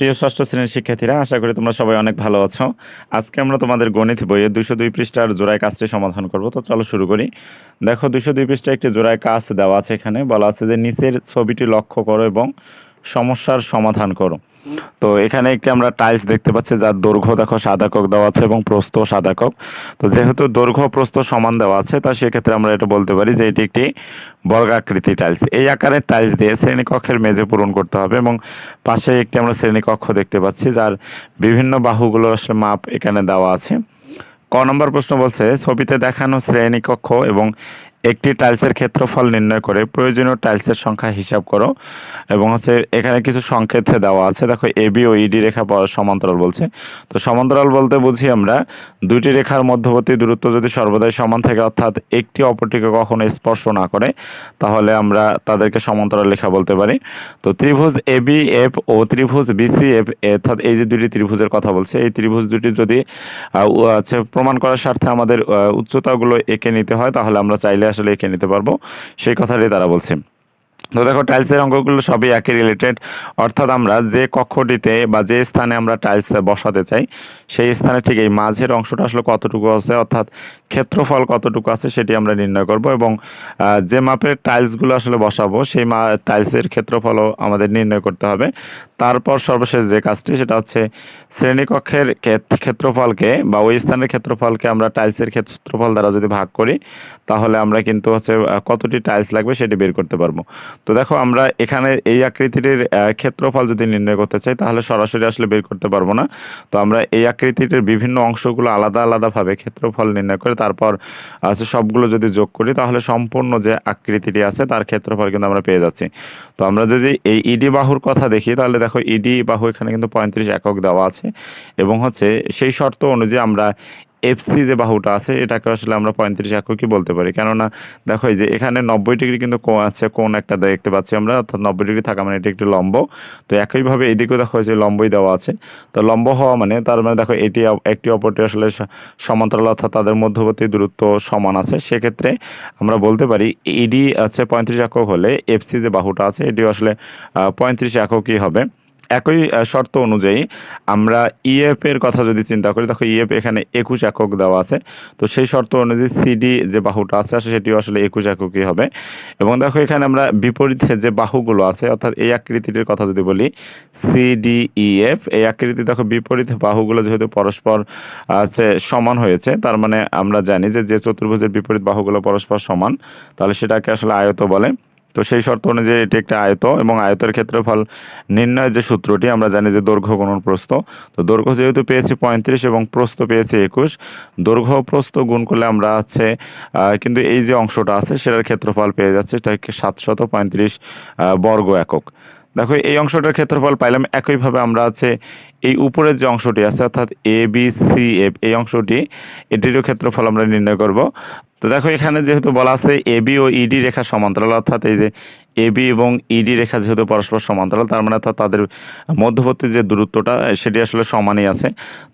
প্রিয় ষষ্ঠ শ্রেণির শিক্ষার্থীরা, আশা করি তোমরা সবাই অনেক ভালো আছো। আজকে আমরা তোমাদের গণিত বইয়ে দুশো দুই পৃষ্ঠার জোড়ায় কাজটি সমাধান করব। তো চলো শুরু করি। দেখো দুশো দুই পৃষ্ঠায় একটি জোড়ায় কাজ দেওয়া আছে এখানে। বলা আছে যে, নিচের ছবিটি লক্ষ্য করো এবং সমস্যার সমাধান করো। তো এখানে একটি আমরা টাইলস দেখতে পাচ্ছি, যার দৈর্ঘ্য দেখো সাদা কক দেওয়া আছে এবং প্রস্থ সাদা কক। তো যেহেতু দৈর্ঘ্য, প্রস্থ সমান দেওয়া আছে, তা সেক্ষেত্রে আমরা এটা বলতে পারি যে এটি একটি বর্গাকৃতি টাইলস এই আকারের টাইলস দিয়ে শ্রেণীকক্ষের মেঝে পূরণ করতে হবে এবং পাশে একটি আমরা শ্রেণীকক্ষ দেখতে পাচ্ছি, যার বিভিন্ন বাহুগুলো আসলে মাপ এখানে দেওয়া আছে। ক নম্বর প্রশ্ন বলছে, ছবিতে দেখানো শ্রেণীকক্ষ এবং একটি টাইলসের ক্ষেত্রফল নির্ণয় করে প্রয়োজনীয় টাইলসের সংখ্যা হিসাব করো এবং হচ্ছে এখানে কিছু সংকেত দেওয়া আছে। দেখো এবি ও ইডি রেখা পর সমান্তরাল বলছে। তো সমান্তরাল বলতে বুঝি আমরা দুইটি রেখার মধ্যবর্তী দূরত্ব যদি সর্বদাই সমান থাকে, অর্থাৎ একটি অপরটিকে কখনো স্পর্শ না করে, তাহলে আমরা তাদেরকে সমান্তরাল লেখা বলতে পারি। তো ত্রিভুজ এবি এফ ও ত্রিভুজ বিসি এফ অর্থাৎ এই যে দুটি ত্রিভুজের কথা বলছে, এই ত্রিভুজ দুটি যদি আছে প্রমাণ করার স্বার্থে আমাদের উচ্চতাগুলো এঁকে নিতে হয়, তাহলে আমরা চাইলে আসলে এঁকে নিতে পারব। সেই কথাটাই তারা বলছে। তো দেখো টাইলসের অঙ্কগুলো সবই একই রিলেটেড অর্থাৎ আমরা যে কক্ষটিতে বা যে স্থানে আমরা টাইলস বসাতে চাই, সেই স্থানে ঠিক এই মাঝের অংশটা আসলে কতটুকু আছে, অর্থাৎ ক্ষেত্রফল কতটুকু আছে সেটি আমরা নির্ণয় করব এবং যে মাপের টাইলসগুলো আসলে বসাবো, সেই মা টাইলসের ক্ষেত্রফলও আমাদের নির্ণয় করতে হবে। তারপর সর্বশেষ যে কাজটি, সেটা হচ্ছে শ্রেণীকক্ষের ক্ষেত- ক্ষেত্রফলকে বা ওই স্থানের ক্ষেত্রফলকে আমরা টাইলসের ক্ষেত্রফল দ্বারা যদি ভাগ করি, তাহলে আমরা কিন্তু হচ্ছে কতটি টাইলস লাগবে সেটি বের করতে পারব। তো দেখো আমরা এখানে এই আকৃতির আহ, ক্ষেত্রফল যদি নির্ণয় করতে চাই তাহলে সরাসরি আসলে বের করতে পারব না। তো আমরা এই আকৃতিটির বিভিন্ন অংশগুলো আলাদা আলাদাভাবে ক্ষেত্রফল নির্ণয় করে তারপর আছে সবগুলো যদি যোগ করি তাহলে সম্পূর্ণ যে আকৃতিটি আছে তার ক্ষেত্রফল কিন্তু আমরা পেয়ে যাচ্ছি। তো আমরা যদি এই ইডি বাহুর কথা দেখি তাহলে দেখো ইডি বাহু এখানে কিন্তু পঁয়ত্রিশ একক দেওয়া আছে। এবং হচ্ছে সেই শর্ত অনুযায়ী আমরা এফসি যে বাহুটা আছে, এটাকে আসলে আমরা পঁয়ত্রিশ এককই বলতে পারি? কেননা দেখো এই যে এখানে নব্বই ডিগ্রি কিন্তু কোণ আছে, কোণ একটা দেখতে পাচ্ছি আমরা, অর্থাৎ নব্বই ডিগ্রি থাকা মানে এটি একটি লম্ব। তো একইভাবে এদিকেও দেখো যে লম্বই দেওয়া আছে। তো লম্ব হওয়া মানে তার মানে দেখো এটি একটি অপরটি আসলে সমান্তরাল, অর্থাৎ তাদের মধ্যবর্তী দূরত্ব সমান আছে। সেক্ষেত্রে আমরা বলতে পারি ইডি আছে পঁয়ত্রিশ একক হলে এফসি যে বাহুটা আছে, এটিও আসলে পঁয়ত্রিশ এককই হবে। একই শর্ত অনুযায়ী আমরা ইএফ এর কথা যদি চিন্তা করি, দেখো ইএফ এখানে একুশ একক দেওয়া আছে। তো সেই শর্ত অনুযায়ী সিডি যে বাহুটা আছে সেটিও আসলে একুশ এককই হবে। এবং দেখো এখানে আমরা বিপরীতে যে বাহুগুলো আছে, অর্থাৎ এই আকৃতিটির কথা যদি বলি সিডি সিডিইএফ এই আকৃতি দেখো বিপরীত বাহুগুলো যেহেতু পরস্পর আছে, সমান হয়েছে, তার মানে আমরা জানি যে যে চতুর্ভুজের বিপরীত বাহুগুলো পরস্পর সমান, তাহলে সেটাকে আসলে আয়ত বলে। তো সেই শর্ত অনুযায়ী এটি একটি আয়ত এবং আয়তের ক্ষেত্রফল নির্ণয়ের যে সূত্রটি, আমরা জানি যে দৈর্ঘ্য গুণন প্রস্থ। তো দৈর্ঘ্য যেহেতু পেয়েছি পঁয়ত্রিশ এবং প্রস্থ পেয়েছি একুশ, দৈর্ঘ্য প্রস্থ গুণ করলে আমরা হচ্ছে কিন্তু এই যে অংশটা আছে সেটার ক্ষেত্রফল পেয়ে যাচ্ছে, সেটা সাতশত পঁয়ত্রিশ বর্গ একক। দেখো, এই অংশটার ক্ষেত্রফল পাইলাম একইভাবে আমরা আছে এই উপরের যে অংশটি আছে, অর্থাৎ এ বি সি এফ এই অংশটি, এটিরও ক্ষেত্রফল আমরা নির্ণয় করব। তো দেখো, এখানে যেহেতু বলা আছে এবি ও ইডি রেখা সমান্তরাল, অর্থাৎ এই যে এবি এবং ইডি রেখা যেহেতু পরস্পর সমান্তরাল, তার মানে অর্থাৎ তাদের মধ্যবর্তী যে দূরত্বটা সেটি আসলে সমানই আছে।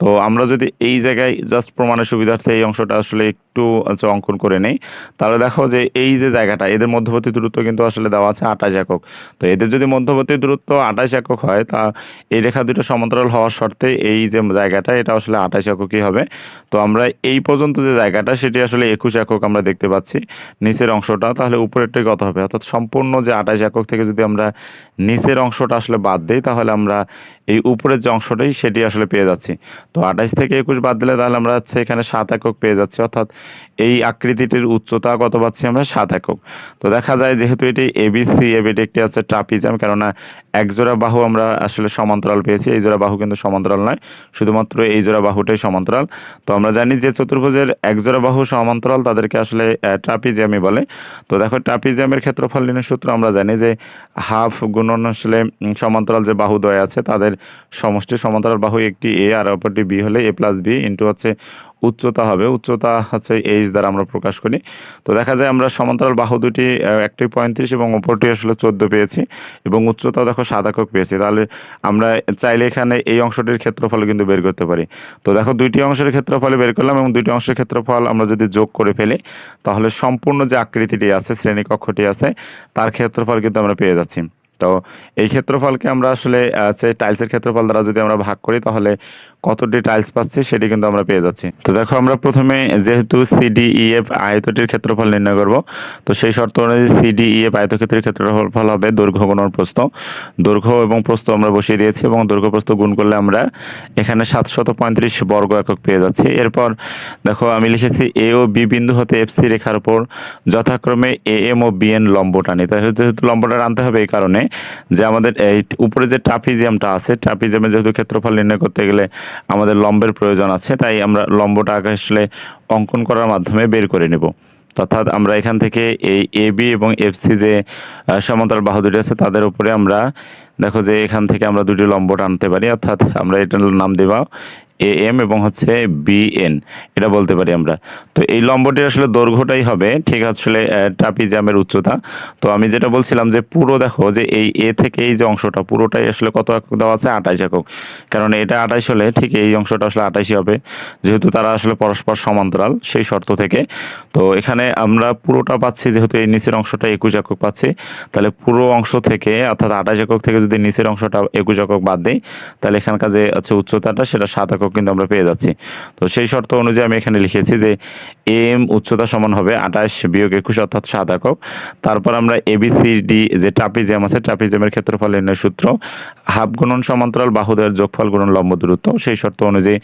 তো আমরা যদি এই জায়গায় জাস্ট প্রমাণের সুবিধার্থে এই অংশটা আসলে একটু অঙ্কন করে নেই, তাহলে দেখো যে এই যে জায়গাটা, এদের মধ্যবর্তী দূরত্ব কিন্তু আসলে দেওয়া আছে আঠাশ একক। তো এদের যদি মধ্যবর্তী দূরত্ব আঠাশ একক হয়, তা এই রেখা দুটো সমান্তরাল হওয়ার শর্তে এই যে জায়গাটা, এটা আসলে আঠাশ এককই হবে। তো আমরা এই পর্যন্ত যে জায়গাটা, সেটি আসলে একুশ একক আমরা দেখতে পাচ্ছি। নিচের অংশটা, তাহলে উপরেরটাই কত হবে? অর্থাৎ সম্পূর্ণ যে আঠাশ একক থেকে যদি আমরা নিচের অংশটা আসলে বাদ দিই, তাহলে আমরা এই উপরের যে অংশটাই সেটি আসলে পেয়ে যাচ্ছি। তো আঠাশ থেকে একুশ বাদ দিলে তাহলে আমরা হচ্ছে এখানে সাত একক পেয়ে যাচ্ছি, অর্থাৎ এই আকৃতিটির উচ্চতা কত পাচ্ছি আমরা? সাত একক। তো দেখা যায় যেহেতু এটি এবিসি এব এটি একটি আছে ট্রাপিজাম, কেননা এক জোড়া বাহু আমরা আসলে সমান্তরাল পেয়েছি, এই জোড়া বাহু কিন্তু সমান্তরাল নয়, শুধুমাত্র এই জোড়া বাহুটাই সমান্তরাল। তো আমরা জানি যে চতুর্ভুজের এক জোড়া বাহু সমান্তরাল, তাদেরকে আসলে ট্রাপিজিয়ামই বলে। তো দেখো, ট্রাপিজিয়ামের ক্ষেত্রফল নির্ণয় সূত্র আমরা জানি যে হাফ গুণন আসলে সমান্তরাল যে বাহুদ্বয় আছে, তাদের সমষ্টি সমান্তরাল বাহু একটি এ আর অপরটি বি হলে এ প্লাস বি ইন্টু হচ্ছে উচ্চতা হবে। উচ্চতা হচ্ছে এইচ দ্বারা আমরা প্রকাশ করি। তো দেখা যায় আমরা সমান্তরাল বাহু দুটি একটি পঁয়ত্রিশ এবং অপরটি আসলে চোদ্দ পেয়েছি এবং উচ্চতা দেখো সাত একক পেয়েছি। তাহলে আমরা চাইলে এখানে এই অংশটির ক্ষেত্রফল কিন্তু বের করতে পারি। তো দেখো দুইটি অংশের ক্ষেত্রফলে বের করলাম এবং দুইটি অংশের ক্ষেত্রফল আমরা যদি যোগ করে ফেলি, তাহলে সম্পূর্ণ যে আকৃতিটি আছে, শ্রেণীকক্ষটি আছে, তার ক্ষেত্রফল কিন্তু আমরা পেয়ে যাচ্ছি। তো এই ক্ষেত্রফলকে আমরা আসলে আছে টাইলসের ক্ষেত্রফল দ্বারা যদি আমরা ভাগ করি, তাহলে কতটি টাইলস পাচ্ছি সেটি কিন্তু আমরা পেয়ে যাচ্ছি। তো দেখো, আমরা প্রথমে যেহেতু সিডিইএফ আয়তটির ক্ষেত্রফল নির্ণয় করব, তো সেই শর্ত অনুযায়ী সিডিইএফ আয়তক্ষেত্রের ক্ষেত্রফল হবে দৈর্ঘ্য গুণন প্রস্থ। দৈর্ঘ্য এবং প্রস্থ আমরা বসিয়ে দিয়েছি এবং দৈর্ঘ্য প্রস্থ গুণ করলে আমরা এখানে সাতশত পঁয়ত্রিশ বর্গ একক পেয়ে যাচ্ছি। এরপর দেখো, আমি লিখেছি এ ও বি বিন্দু হতে এফ সি রেখার উপর যথাক্রমে এ এম ও বি এন লম্ব টানি। তাহলে যেহেতু লম্বটা আনতে হবে এই কারণে যে আমাদের এই উপরে যে ট্রাপিজিয়ামটা আছে ট্রাপিজিয়ামের যেহেতু ক্ষেত্রফল নির্ণয় করতে গেলে আমাদের লম্বের প্রয়োজন আছে, তাই আমরা লম্বটা আসলে অঙ্কন করার মাধ্যমে বের করে নেব। অর্থাৎ আমরা এখান থেকে এই এ বি এবং এফ সি যে সমান্তরাল বাহু দুটি আছে, তাদের উপরে আমরা দেখো যে এখান থেকে আমরা দুটি লম্ব টানতে পারি, অর্থাৎ আমরা এটার নাম দেবা এ এম এবং হচ্ছে বি এন এটা বলতে পারি আমরা। তো এই লম্বটির আসলে দৈর্ঘ্যটাই হবে, ঠিক আসলে ট্রাপিজামের উচ্চতা। তো আমি যেটা বলছিলাম যে পুরো দেখো যে এই এ থেকে এই যে অংশটা, পুরোটাই আসলে কত একক দেওয়া আছে? আঠাশ একক। কারণ এটা আঠাশ হলে ঠিক এই অংশটা আসলে আঠাশই হবে। যেহেতু তারা আসলে পরস্পর সমান্তরাল, সেই শর্ত থেকে। তো এখানে আমরা পুরোটা পাচ্ছি, যেহেতু এই নিচের অংশটা একুশ একক পাচ্ছি, তাহলে পুরো অংশ থেকে, অর্থাৎ আঠাশ একক থেকে যদি নিচের অংশটা একুশ একক বাদ দিই, তাহলে এখানকার যে আছে উচ্চতাটা, সেটা সাত একক কিন্তু আমরা পেয়ে যাচ্ছি। তো সেই শর্ত অনুযায়ী আমি এখানে লিখেছি যে এম উচ্চতা সমান হবে আঠাশ বিয়োগ একুশ অর্থাৎ সাত একক। তারপর আমরা এবিসিডি যে ট্রাপিজিয়াম আছে, ট্রাপিজিয়ামের ক্ষেত্রফল নির্ণয় সূত্র, হাফ গুণন সমান্তরাল বাহুদের যোগফল গুণন লম্ব দূরত্ব। সেই শর্ত অনুযায়ী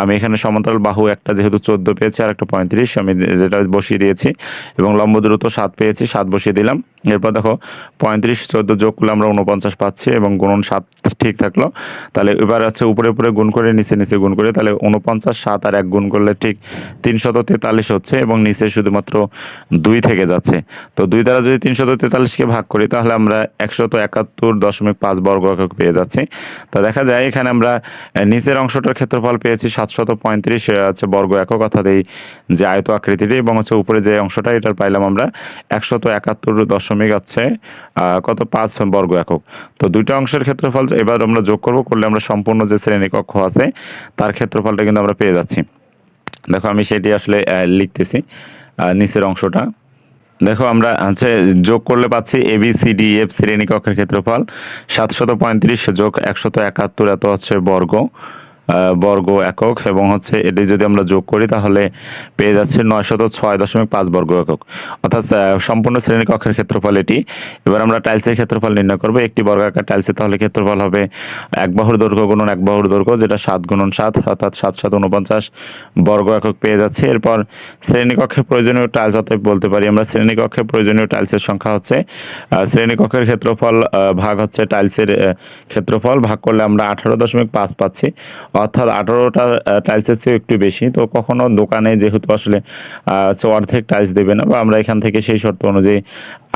আমি এখানে সমান্তরাল বাহু একটা যেহেতু চোদ্দ পেয়েছি, আর একটা পঁয়ত্রিশ, আমি যেটা বসিয়ে দিয়েছি। এবং লম্ব দূরত্ব সাত পেয়েছি, সাত বসিয়ে দিলাম। এরপর দেখো, পঁয়ত্রিশ, চোদ্দ যোগ করলে আমরা উনপঞ্চাশ পাচ্ছি এবং গুণন সাত ঠিক থাকল। তাহলে এবার আছে উপরে উপরে গুণ করে নিচে নিচে গুণ করে, তাহলে উনপঞ্চাশ সাত আর এক গুণ করলে ঠিক তিনশত তেতাল্লিশ হচ্ছে এবং নিচে শুধুমাত্র দুই থেকে যাচ্ছে। তো দুই দ্বারা যদি তিনশত তেতাল্লিশকে ভাগ করি, তাহলে আমরা একশত একাত্তর দশমিক পাঁচ বর্গ একক পেয়ে যাচ্ছি। তো দেখা যায় এখানে আমরা নিচের অংশটার ক্ষেত্রফল পেয়েছি সাতশত পঁয়ত্রিশ আছে বর্গ একক, অর্থাৎ এই যে আয়ত আকৃতিটি এবং হচ্ছে উপরে যে অংশটা, এটার পাইলাম আমরা একশত একাত্তর দশমিক আছে কত? পাঁচ বর্গ একক। তো দুইটা অংশের ক্ষেত্রফল এবার আমরা যোগ করব, করলে আমরা সম্পূর্ণ যে শ্রেণীকক্ষ আছে তার ক্ষেত্রফলটা কিন্তু আমরা পেয়ে যাচ্ছি। দেখো আমি সেটি আসলে লিখতেছি নিচের অংশটা। দেখো আমরা হচ্ছে যোগ করলে পাচ্ছি A B C D F শ্রেণীকক্ষের ক্ষেত্রফল সাতশত পঁয়ত্রিশ যোগ একশত একাত্তর, এত হচ্ছে বর্গ। বর্গ একক এবং হচ্ছে এটি যদি আমরা যোগ করি তাহলে পেয়ে যাচ্ছে নয়শত ছয় দশমিক পাঁচ বর্গ একক। অর্থাৎ সম্পূর্ণ শ্রেণি কক্ষের ক্ষেত্রফল এটি। এবার আমরা টাইলসের ক্ষেত্রফল নির্ণয় করব। একটি বর্গাকার টাইলসের তাহলে ক্ষেত্রফল হবে এক বাহুর দৈর্ঘ্য গুণন এক বাহুর দৈর্ঘ্য, যেটা সাত গুণন সাত, অর্থাৎ সাত সাত উনপঞ্চাশ বর্গ একক পেয়ে যাচ্ছে। এরপর শ্রেণীকক্ষে প্রয়োজনীয় টাইলস, অতএব বলতে পারি আমরা শ্রেণীকক্ষে প্রয়োজনীয় টাইলসের সংখ্যা হচ্ছে শ্রেণীকক্ষের ক্ষেত্রফল ভাগ হচ্ছে টাইলসের ক্ষেত্রফল। ভাগ করলে আমরা আঠারো দশমিক পাঁচ পাচ্ছি। অর্থাৎ আঠারোটা টাইলসের চেয়েও একটু বেশি। তো কখনো দোকানে যেহেতু আসলে অর্ধেক টাইলস দেবে না, বা আমরা এখান থেকে সেই শর্ত অনুযায়ী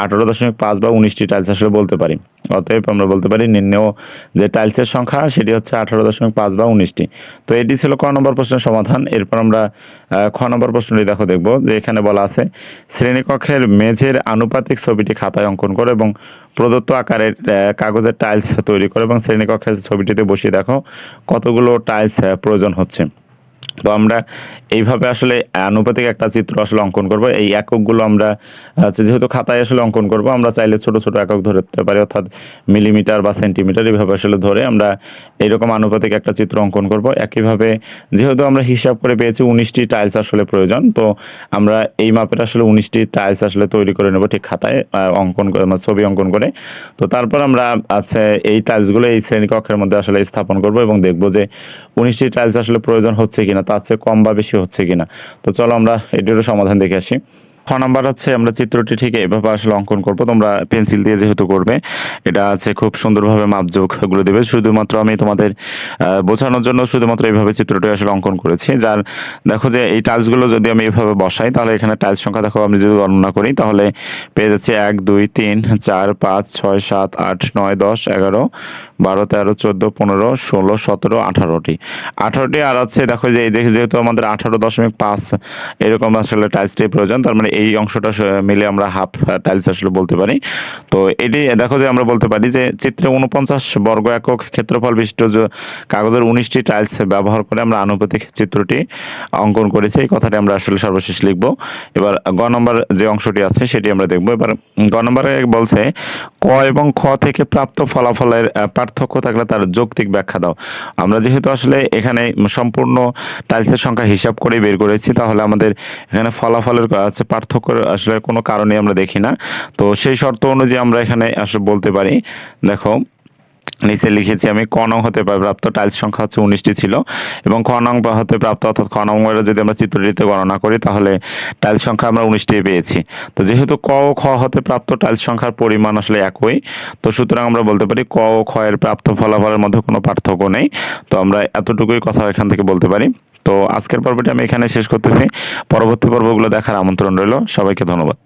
আঠারো দশমিক পাঁচ বা উনিশটি টাইলস আসলে বলতে পারি। অতএব আমরা বলতে পারি নিম্নেও যে টাইলসের সংখ্যা, সেটি হচ্ছে আঠারো দশমিক পাঁচ বা উনিশটি। তো এটি ছিল ক নম্বর প্রশ্নের সমাধান। এরপর আমরা খ নম্বর প্রশ্নটি দেখো, দেখব যে এখানে বলা আছে, শ্রেণীকক্ষের মেঝের আনুপাতিক ছবিটি খাতায় অঙ্কন করো এবং প্রদত্ত আকারের কাগজের টাইলস তৈরি করো এবং শ্রেণীকক্ষের ছবিটিতে বসিয়ে দেখো কতগুলো টাইলস প্রয়োজন হচ্ছে। তো আমরা এইভাবে আসলে আনুপাতিক একটা চিত্র আসলে অঙ্কন করব। এই এককগুলো আমরা হচ্ছে যেহেতু খাতায় আসলে অঙ্কন করব, আমরা চাইলে ছোট ছোট একক ধরতে পারি, অর্থাৎ মিলিমিটার বা সেন্টিমিটার এইভাবে আসলে ধরে আমরা এইরকম আনুপাতিক একটা চিত্র অঙ্কন করব। একইভাবে যেহেতু আমরা হিসাব করে পেয়েছি উনিশটি টাইলস আসলে প্রয়োজন, তো আমরা এই মাপের আসলে উনিশটি টাইলস আসলে তৈরি করে নেব ঠিক খাতায় অঙ্কন মানে ছবি অঙ্কন করে। তো তারপর আমরা আছে এই টাইলসগুলো এই শ্রেণীকক্ষের মধ্যে আসলে স্থাপন করব এবং দেখব যে উনিশটি টাইলস আসলে প্রয়োজন হচ্ছে কিনা। তার চেয়ে কম বা বেশি হচ্ছে কিনা। তো চলো আমরা এটিরও সমাধান দেখে আসি। খ নাম্বার হচ্ছে আমরা চিত্রটি ঠিক এভাবে আসলে অঙ্কন করব। তোমরা পেন্সিল দিয়ে যেহেতু করবে, এটা আছে খুব সুন্দরভাবে মাপযোগগুলো দেবে। শুধুমাত্র আমি তোমাদের বোঝানোর জন্য শুধুমাত্র এইভাবে চিত্রটি আসলে অঙ্কন করেছি। যার, দেখো যে এই টাইলসগুলো যদি আমি এভাবে বসাই, তাহলে এখানে টাইলস সংখ্যা, দেখো, আমি যদি গণনা করি, তাহলে পেয়ে যাচ্ছি এক, দুই, তিন, চার, পাঁচ, ছয়, সাত, আট, নয়, দশ, এগারো, বারো, তেরো, চোদ্দ, পনেরো, ষোলো, সতেরো, আঠারোটি। আঠারোটি, আর হচ্ছে দেখো যে এই দেখে যেহেতু আমাদের আঠারো দশমিক পাঁচ, এরকম আসলে টাইলসটি প্রয়োজন, তার মানে এই অংশটা মিলে আমরা হাফ টাইলস আসলে বলতে পারি। তো এটি, দেখো যে আমরা বলতে পারি যে চিত্রে উনপঞ্চাশ বর্গ একক ক্ষেত্রফল বিশিষ্ট কাগজের উনিশটি টাইলস ব্যবহার করে আমরা আনুপাতিক চিত্রটি অঙ্কন করেছি। এই কথাটি আমরা আসলে সর্বশেষ লিখব। এবার গ নম্বর যে অংশটি আছে, সেটি আমরা দেখব। এবার গ নম্বরে বলছে, ক এবং খ থেকে প্রাপ্ত ফলাফলের পার্থক্য থাকলে তার যৌক্তিক ব্যাখ্যা দাও। আমরা যেহেতু আসলে এখানে সম্পূর্ণ টাইলসের সংখ্যা হিসাব করে বের করেছি, তাহলে আমাদের এখানে ফলাফলের আছে পার্থক্য আসলে কোনো কারণে আমরা দেখি না। তো সেই শর্ত অনুযায়ী আমরা এখানে আসলে বলতে পারি। দেখো নিচে লিখেছি, আমি ক নং হতে প্রাপ্ত টাইলস সংখ্যা হচ্ছে উনিশটি ছিল, এবং খ নং হতে প্রাপ্ত অর্থাৎ খ নম্বরে যদি আমরা চিত্রটিতে গণনা করি, তাহলে টাইলস সংখ্যা আমরা উনিশটি পেয়েছি। তো যেহেতু ক ও খ হতে প্রাপ্ত টাইলস সংখ্যার পরিমাণ আসলে একই, তো সুতরাং আমরা বলতে পারি ক ও খ এর প্রাপ্ত ফলাফলের মধ্যে কোনো পার্থক্য নেই। তো আমরা এতটুকুই কথা এখান থেকে বলতে পারি। তো আজকের পর্বটি আমি এখানে শেষ করতেছি। পরবর্তী পর্বগুলো দেখার আমন্ত্রণ রইল। সবাইকে ধন্যবাদ।